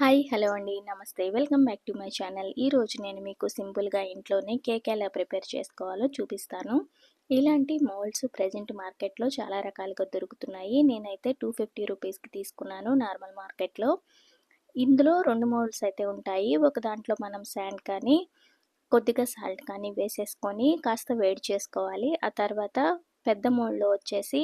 Hi hello అండి. నమస్తే. Welcome back to my channel. ఈరోజు నేను మీకు సింపుల్గా ఇంట్లోనే కేక్ ఎలా ప్రిపేర్ చేసుకోవాలో చూపిస్తాను. ఇలాంటి మోల్డ్స్ ప్రజెంట్ మార్కెట్లో చాలా రకాలుగా దొరుకుతున్నాయి. నేనైతే టూ ఫిఫ్టీ రూపీస్కి తీసుకున్నాను నార్మల్ మార్కెట్లో. ఇందులో రెండు మోల్డ్స్ అయితే ఉంటాయి. ఒక దాంట్లో మనం శాండ్ కానీ కొద్దిగా సాల్ట్ కానీ వేసేసుకొని కాస్త వేడి చేసుకోవాలి. ఆ తర్వాత పెద్ద మోల్డ్లో వచ్చేసి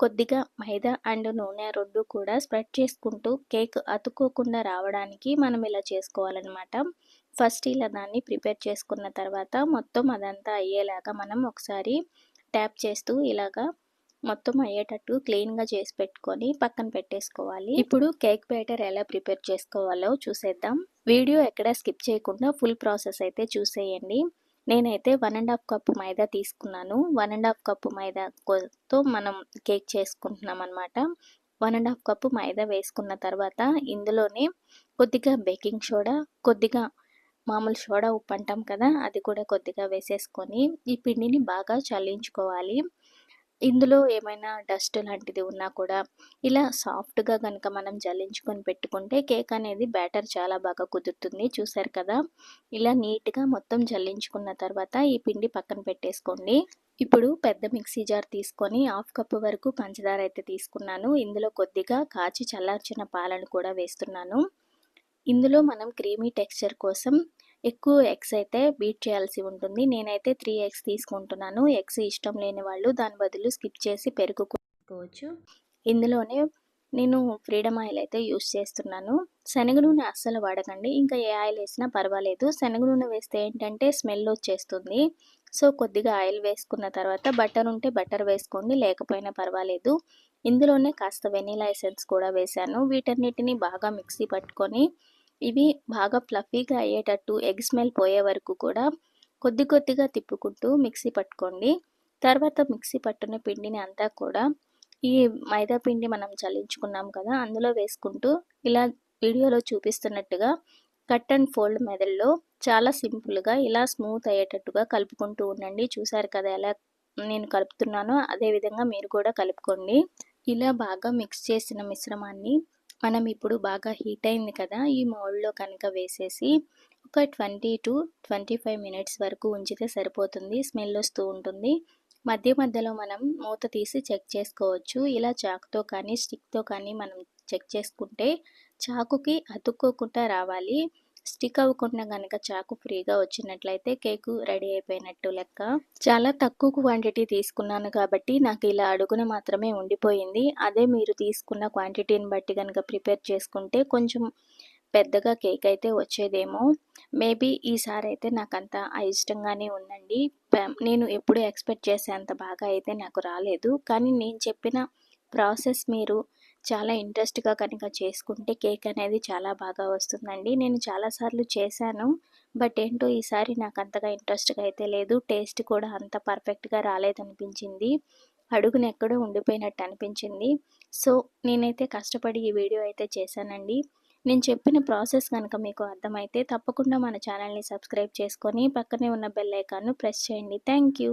కొద్దిగా మైదా అండ్ నూనె రెండు కూడా స్ప్రెడ్ చేసుకుంటూ కేక్ అతుక్కోకుండా రావడానికి మనం ఇలా చేసుకోవాలన్నమాట. ఫస్ట్ ఇలా దాన్ని ప్రిపేర్ చేసుకున్న తర్వాత మొత్తం అదంతా అయ్యేలాగా మనం ఒకసారి ట్యాప్ చేస్తూ ఇలాగా మొత్తం అయ్యేటట్టు క్లీన్గా చేసి పెట్టుకొని పక్కన పెట్టేసుకోవాలి. ఇప్పుడు కేక్ బ్యాటర్ ఎలా ప్రిపేర్ చేసుకోవాలో చూసేద్దాం. వీడియో ఎక్కడ స్కిప్ చేయకుండా ఫుల్ ప్రాసెస్ అయితే చూసేయండి. నేనైతే one and half cup maida తీసుకున్నాను. వన్ అండ్ హాఫ్ కప్పు మైదాతో మనం కేక్ చేసుకుంటున్నాం అనమాట one and half cup maida వేసుకున్న తర్వాత ఇందులోనే కొద్దిగా బేకింగ్ సోడా కొద్దిగా మామూలు సోడా ఉప్పు అంటాం కదా అది కూడా కొద్దిగా వేసేసుకొని ఈ పిండిని బాగా చల్లించుకోవాలి. ఇందులో ఏమైనా డస్ట్ లాంటిది ఉన్నా కూడా ఇలా సాఫ్ట్గా కనుక మనం జల్లించుకొని పెట్టుకుంటే కేక్ అనేది బ్యాటర్ చాలా బాగా కుదురుతుంది. చూసారు కదా? ఇలా నీట్గా మొత్తం జల్లించుకున్న తర్వాత ఈ పిండి పక్కన పెట్టేసుకోండి. ఇప్పుడు పెద్ద మిక్సీ జార్ తీసుకొని హాఫ్ కప్ వరకు పంచదార అయితే తీసుకున్నాను. ఇందులో కొద్దిగా కాచి చల్లార్చిన పాలను కూడా వేస్తున్నాను. ఇందులో మనం క్రీమీ టెక్స్చర్ కోసం ఎక్కువ ఎగ్స్ అయితే బీట్ చేయాల్సి ఉంటుంది. నేనైతే త్రీ ఎగ్స్ తీసుకుంటున్నాను. ఎగ్స్ ఇష్టం లేని వాళ్ళు దాని బదులు స్కిప్ చేసి పెరుగుకోవచ్చు. ఇందులోనే నేను ఫ్రీడమ్ ఆయిల్ అయితే యూస్ చేస్తున్నాను. శనగ నూనె అస్సలు వాడకండి. ఇంకా ఏ ఆయిల్ వేసినా పర్వాలేదు. శనగ నూనె వేస్తే ఏంటంటే స్మెల్ వచ్చేస్తుంది. సో కొద్దిగా ఆయిల్ వేసుకున్న తర్వాత బటర్ ఉంటే బటర్ వేసుకోండి. లేకపోయినా పర్వాలేదు. ఇందులోనే కాస్త వెనీలా ఎసెన్స్ కూడా వేశాను. వీటన్నిటిని బాగా మిక్సీ పట్టుకొని ఇవి బాగా ఫ్లఫీగా అయ్యేటట్టు ఎగ్ స్మెల్ పోయే వరకు కూడా కొద్ది కొద్దిగా తిప్పుకుంటూ మిక్సీ పట్టుకోండి. తర్వాత మిక్సీ పట్టున పిండిని అంతా కూడా ఈ మైదా పిండి మనం చల్లించుకున్నాం కదా అందులో వేసుకుంటూ ఇలా వీడియోలో చూపిస్తున్నట్టుగా కట్ అండ్ ఫోల్డ్ మెదడులో చాలా సింపుల్గా ఇలా స్మూత్ అయ్యేటట్టుగా కలుపుకుంటూ ఉండండి. చూసారు కదా ఎలా నేను కలుపుతున్నానో అదేవిధంగా మీరు కూడా కలుపుకోండి. ఇలా బాగా మిక్స్ చేసిన మిశ్రమాన్ని మనం ఇప్పుడు బాగా హీట్ అయింది కదా ఈ మౌల్డ్లో కనుక వేసేసి ఒక twenty to twenty five minutes వరకు ఉంచితే సరిపోతుంది స్మెల్ వస్తూ ఉంటుంది. మధ్య మధ్యలో మనం మూత తీసి చెక్ చేసుకోవచ్చు. ఇలా చాకుతో కానీ స్టిక్తో కానీ మనం చెక్ చేసుకుంటే చాకుకి అతుక్కోకుండా రావాలి. స్టిక్ అవ్వకుండా కనుక చాకు ఫ్రీగా వచ్చినట్లయితే కేకు రెడీ అయిపోయినట్టు లెక్క. చాలా తక్కువ క్వాంటిటీ తీసుకున్నాను కాబట్టి నాకు ఇలా అడుగున మాత్రమే ఉండిపోయింది. అదే మీరు తీసుకున్న క్వాంటిటీని బట్టి కనుక ప్రిపేర్ చేసుకుంటే కొంచెం పెద్దగా కేక్ అయితే వచ్చేదేమో. మేబీ ఈసారి అయితే నాకు అంత ఇష్టంగానే ఉందండి నేను ఎప్పుడు ఎక్స్పెక్ట్ చేసే అంత బాగా అయితే నాకు రాలేదు. కానీ నేను చెప్పిన ప్రాసెస్ మీరు చాలా ఇంట్రెస్ట్గా కనుక చేసుకుంటే కేక్ అనేది చాలా బాగా వస్తుందండి. నేను చాలాసార్లు చేశాను. బట్ ఏంటో ఈసారి నాకు అంతగా ఇంట్రెస్ట్గా అయితే లేదు. టేస్ట్ కూడా అంత పర్ఫెక్ట్గా రాలేదనిపించింది. అడుగున ఎక్కడో ఉండిపోయినట్టు అనిపించింది. సో నేనైతే కష్టపడి ఈ వీడియో అయితే చేశానండి. నేను చెప్పిన ప్రాసెస్ కనుక మీకు అర్థమైతే తప్పకుండా మన ఛానల్ని సబ్స్క్రైబ్ చేసుకొని పక్కనే ఉన్న బెల్ ఐకాన్ను ప్రెస్ చేయండి. Thank you